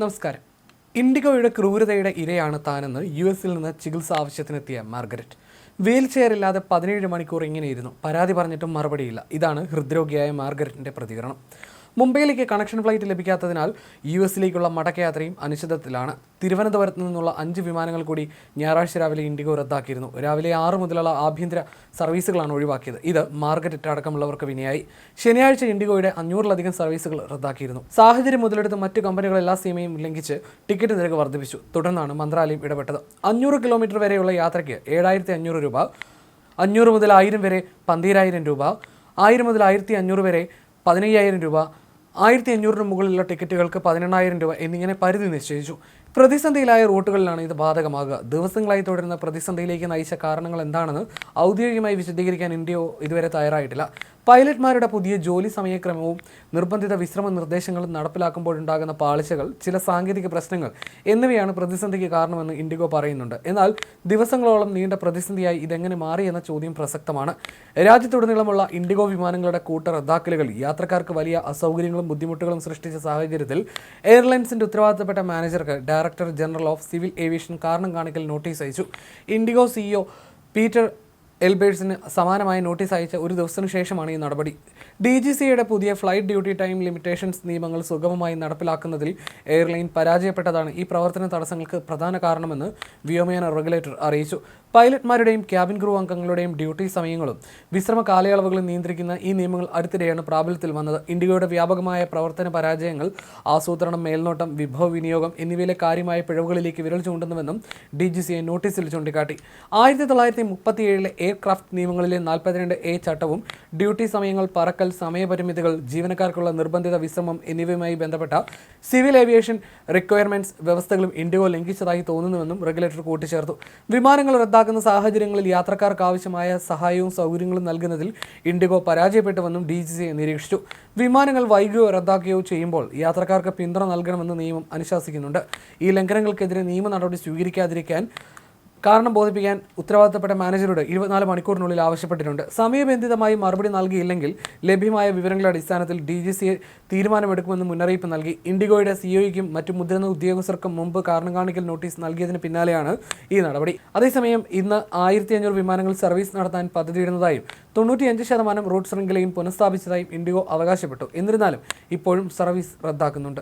നമസ്കാരം. ഇൻഡിഗോയുടെ ക്രൂരതയുടെ ഇരയാണ് താനെന്ന് യു എസിൽ നിന്ന് ചികിത്സ ആവശ്യത്തിനെത്തിയ മാർഗരറ്റ്. വീൽ ചെയർ ഇല്ലാതെ പതിനേഴ് മണിക്കൂർ ഇങ്ങനെ ഇരുന്നു പരാതി പറഞ്ഞിട്ടും മറുപടിയില്ല. ഇതാണ് ഹൃദ്രോഗിയായ മാർഗരറ്റിന്റെ പ്രതികരണം. മുംബൈയിലേക്ക് കണക്ഷൻ ഫ്ലൈറ്റ് ലഭിക്കാത്തതിനാൽ യു എസിലേക്കുള്ള മടക്കയാത്രയും അനിശ്ചിതത്തിലാണ്. തിരുവനന്തപുരത്ത് നിന്നുള്ള അഞ്ച് വിമാനങ്ങൾ കൂടി ഞായറാഴ്ച രാവിലെ ഇൻഡിഗോ റദ്ദാക്കിയിരുന്നു. രാവിലെ ആറ് മുതലുള്ള ആഭ്യന്തര സർവീസുകളാണ് ഒഴിവാക്കിയത്. ഇത് മാർഗരറ്റ് അടക്കമുള്ളവർക്ക് വിനയായി. ശനിയാഴ്ച ഇൻഡിഗോയുടെ അഞ്ഞൂറിലധികം സർവീസുകൾ റദ്ദാക്കിയിരുന്നു. സാഹചര്യം മുതലെടുത്ത് മറ്റു കമ്പനികൾ എല്ലാ സീമയും ലംഘിച്ച് ടിക്കറ്റ് നിരക്ക് വർദ്ധിപ്പിച്ചു. തുടർന്നാണ് മന്ത്രാലയം ഇടപെട്ടത്. അഞ്ഞൂറ് കിലോമീറ്റർ വരെയുള്ള യാത്രയ്ക്ക് ഏഴായിരത്തി അഞ്ഞൂറ് രൂപ അഞ്ഞൂറ് മുതൽ ആയിരം വരെ പന്തീരായിരം രൂപ ആയിരം മുതൽ ആയിരത്തി അഞ്ഞൂറ് വരെ പതിനയ്യായിരം രൂപ ആയിരത്തി അഞ്ഞൂറിന് മുകളിലുള്ള ടിക്കറ്റുകൾക്ക് പതിനെണ്ണായിരം രൂപ എന്നിങ്ങനെ പരിധി നിശ്ചയിച്ചു. പ്രതിസന്ധിയിലായ റൂട്ടുകളിലാണ് ഇത് ബാധകമാകുക. ദിവസങ്ങളായി തുടരുന്ന പ്രതിസന്ധിയിലേക്ക് നയിച്ച കാരണങ്ങൾ എന്താണെന്ന് ഔദ്യോഗികമായി വിശദീകരിക്കാൻ ഇന്ത്യ ഇതുവരെ തയ്യാറായിട്ടില്ല. പൈലറ്റ്മാരുടെ പുതിയ ജോലി സമയക്രമവും നിർബന്ധിത വിശ്രമ നിർദ്ദേശങ്ങളും നടപ്പിലാക്കുമ്പോഴുണ്ടാകുന്ന പാളിച്ചകൾ ചില സാങ്കേതിക പ്രശ്നങ്ങൾ എന്നിവയാണ് പ്രതിസന്ധിക്ക് കാരണമെന്ന് ഇൻഡിഗോ പറയുന്നുണ്ട്. എന്നാൽ ദിവസങ്ങളോളം നീണ്ട പ്രതിസന്ധിയായി ഇതെങ്ങനെ മാറി എന്ന ചോദ്യം പ്രസക്തമാണ്. രാജ്യത്തുടനീളമുള്ള ഇൻഡിഗോ വിമാനങ്ങളുടെ കൂട്ട റദ്ദാക്കലുകൾ യാത്രക്കാർക്ക് വലിയ അസൗകര്യങ്ങളും ബുദ്ധിമുട്ടുകളും സൃഷ്ടിച്ച സാഹചര്യത്തിൽ എയർലൈൻസിന്റെ ഉത്തരവാദിത്തപ്പെട്ട മാനേജർക്ക് director general of civil aviation കാരണം കാണിക്കൽ നോട്ടീസ് അയച്ചു. ഇൻഡിഗോ സിഇഒ പീറ്റർ എൽബേഴ്സിന് സമാനമായ നോട്ടീസ് അയച്ച ഒരു ദിവസത്തിനു ശേഷമാണ് ഈ നടപടി. ഡി ജി സിയുടെ പുതിയ ഫ്ലൈറ്റ് ഡ്യൂട്ടി ടൈം ലിമിറ്റേഷൻസ് നിയമങ്ങൾ സുഗമമായി നടപ്പിലാക്കുന്നതിൽ എയർലൈൻ പരാജയപ്പെട്ടതാണ് ഈ പ്രവർത്തന തടസ്സങ്ങൾക്ക് പ്രധാന കാരണമെന്ന് വ്യോമയാന റെഗുലേറ്റർ അറിയിച്ചു. പൈലറ്റ്മാരുടെയും ക്യാബിൻ ക്രൂ അംഗങ്ങളുടെയും ഡ്യൂട്ടി സമയങ്ങളും വിശ്രമ കാലയളവുകളും നിയന്ത്രിക്കുന്ന ഈ നിയമങ്ങൾ അടുത്തിടെയാണ് പ്രാബല്യത്തിൽ വന്നത്. ഇന്ത്യയുടെ വ്യാപകമായ പ്രവർത്തന പരാജയങ്ങൾ ആസൂത്രണം മേൽനോട്ടം വിഭവ വിനിയോഗം എന്നിവയിലെ കാര്യമായ പിഴവുകളിലേക്ക് വിരൽ ചൂണ്ടുന്നുവെന്നും ഡി ജി സിയെ നോട്ടീസിൽ ചൂണ്ടിക്കാട്ടി. ആയിരത്തി തൊള്ളായിരത്തി മുപ്പത്തിയേഴിലെ എയർക്രാഫ്റ്റ് നിയമങ്ങളിലെ നാൽപ്പത്തിരണ്ട് എ ചട്ടവും ഡ്യൂട്ടി സമയങ്ങൾ പറക്കൽ സമയപരിമിതികൾ ജീവനക്കാർക്കുള്ള നിർബന്ധിത വിശ്രമം എന്നിവയുമായി ബന്ധപ്പെട്ട സിവിൽ ഏവിയേഷൻ റിക്വയർമെന്റ്സ് വ്യവസ്ഥകളും ഇൻഡിഗോ ലംഘിച്ചതായി തോന്നുന്നുവെന്നും റെഗുലേറ്റർ കൂട്ടിച്ചേർത്തു. വിമാനങ്ങൾ റദ്ദാക്കുന്ന സാഹചര്യങ്ങളിൽ യാത്രക്കാർക്ക് ആവശ്യമായ സഹായവും സൗകര്യങ്ങളും നൽകുന്നതിൽ ഇൻഡിഗോ പരാജയപ്പെട്ടുവെന്നും ഡി ജി സി നിരീക്ഷിച്ചു. വിമാനങ്ങൾ വൈകുകയോ റദ്ദാക്കുകയോ ചെയ്യുമ്പോൾ യാത്രക്കാർക്ക് പിന്തുണ നൽകണമെന്ന് നിയമം അനുശാസിക്കുന്നുണ്ട്. ഈ ലംഘനങ്ങൾക്കെതിരെ നിയമ നടപടി സ്വീകരിക്കാതിരിക്കാൻ കാരണം ബോധിപ്പിക്കാൻ ഉത്തരവാദിത്തപ്പെട്ട മാനേജരോട് ഇരുപത്തിനാല് മണിക്കൂറിനുള്ളിൽ ആവശ്യപ്പെട്ടിട്ടുണ്ട്. സമയബന്ധിതമായി മറുപടി നൽകിയില്ലെങ്കിൽ ലഭ്യമായ വിവരങ്ങളുടെ അടിസ്ഥാനത്തിൽ ഡി ജി സി തീരുമാനമെടുക്കുമെന്ന് മുന്നറിയിപ്പ് നൽകി. ഇൻഡിഗോയുടെ സിഇഒയ്ക്കും മറ്റു മുതിർന്ന ഉദ്യോഗസ്ഥർക്കും മുമ്പ് കാരണം കാണിക്കൽ നോട്ടീസ് നൽകിയതിന് പിന്നാലെയാണ് ഈ നടപടി. അതേസമയം ഇന്ന് ആയിരത്തി അഞ്ഞൂറ് വിമാനങ്ങൾ സർവീസ് നടത്താൻ പദ്ധതിയിടുന്നതായും തൊണ്ണൂറ്റിയഞ്ച് ശതമാനം റൂട്ട് ശൃംഖലയും പുനഃസ്ഥാപിച്ചതായും ഇൻഡിഗോ അവകാശപ്പെട്ടു. എന്നിരുന്നാലും ഇപ്പോഴും സർവീസ് റദ്ദാക്കുന്നുണ്ട്.